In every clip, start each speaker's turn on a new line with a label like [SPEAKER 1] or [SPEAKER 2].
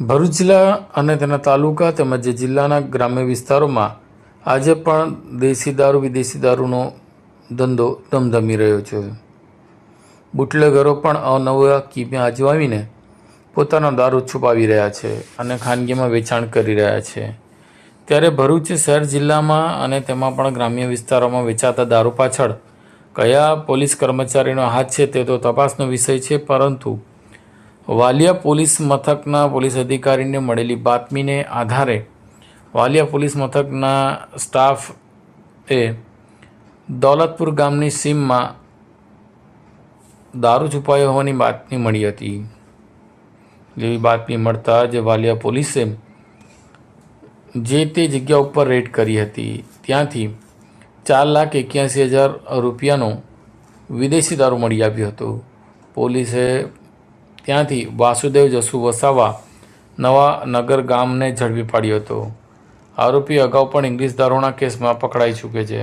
[SPEAKER 1] ભરૂચ જિલ્લા અને તેના તાલુકા તેમજ જિલ્લાના ગ્રામ્ય વિસ્તારોમાં આજે પણ દેશી દારૂ, વિદેશી દારૂનો ધંધો ધમધમી રહ્યો છે. બુટલેગરો પણ અવનવા કિમે આજમાવીને પોતાનો દારૂ છુપાવી રહ્યા છે અને ખાનગીમાં વેચાણ કરી રહ્યા છે. ત્યારે ભરૂચ શહેર જિલ્લામાં અને તેમાં પણ ગ્રામ્ય વિસ્તારોમાં વેચાતા દારૂ પાછળ કયા પોલીસ કર્મચારીનો હાથ છે તે તો તપાસનો વિષય છે, પરંતુ વાલિયા પોલીસ મથકના પોલીસ અધિકારીને મળેલી બાતમીને આધારે વાલિયા પોલીસ મથકના સ્ટાફ એ દૌલતપુર ગામની સીમમાં દારૂ છુપાયો હોવાની બાતમી મળી હતી. જેવી બાતમી મળતા જ વાલિયા પોલીસે જે તે જગ્યા ઉપર રેડ કરી હતી. ત્યાંથી ચાર લાખ એક્યાસી હજાર રૂપિયાનો વિદેશી દારૂ મળી આવ્યો હતો. પોલીસે ત્યાંથી વાસુદેવ જસુ વસાવા નવા નગર ગામને ઝડપી પાડ્યો હતો. આરોપી અગાઉ પણ ઇંગ્લિશ દારૂના કેસમાં પકડાઈ ચૂકે છે.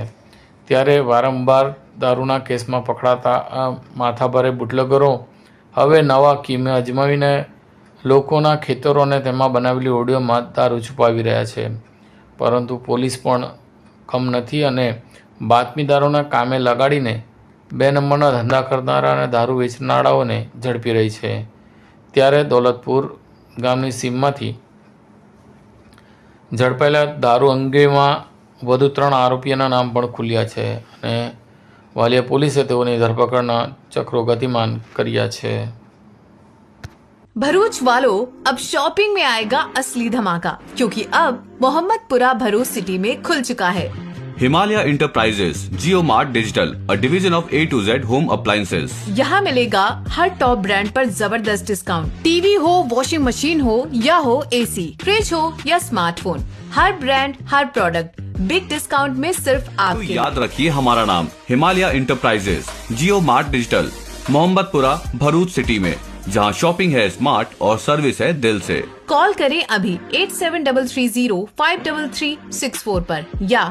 [SPEAKER 1] ત્યારે વારંવાર દારૂના કેસમાં પકડાતા માથાભારે બુટલગરો હવે નવા કિમે અજમાવીને લોકોના ખેતરોને તેમાં બનાવેલી ઓડિયોમાં દારૂ છુપાવી રહ્યા છે. પરંતુ પોલીસ પણ કમ નથી અને બાતમીદારોના કામે લગાડીને બે નંબરના ધંધા કરનારા અને દારૂ વેચનારાઓને ઝડપી રહી છે ત્યારે દૌલતપુર ગામની સીમમાંથી ઝડપાયેલા દારૂ અંગેમાં વધુ ત્રણ આરોપીઓના નામ પણ ખુલ્યા છે અને વાલિયા પોલીસે તેઓની ધરપકડના ચક્રો ગતિમાન કર્યા છે
[SPEAKER 2] भरूच वालों अब शॉपिंग में आएगा असली धमाका क्योंकि अब मोहम्मदपुरा भरूच सिटी में खुल चुका है
[SPEAKER 3] Himalaya Enterprises, Jio mart digital a division of A to Z Home Appliances.
[SPEAKER 2] यहाँ मिलेगा हर टॉप ब्रांड पर ज़बरदस्त डिस्काउंट टीवी हो वॉशिंग मशीन हो या हो एसी, फ्रिज हो या स्मार्टफ़ोन हर ब्रांड हर प्रोडक्ट बिग डिस्काउंट में सिर्फ़
[SPEAKER 3] तो याद रखिए हमारा नाम Himalaya enterprises Jio mart digital Mohammadpura Bharuch city में जहाँ शॉपिंग है स्मार्ट और सर्विस है दिल से।
[SPEAKER 2] कॉल करें अभी eight seven double three zero five double three six four पर या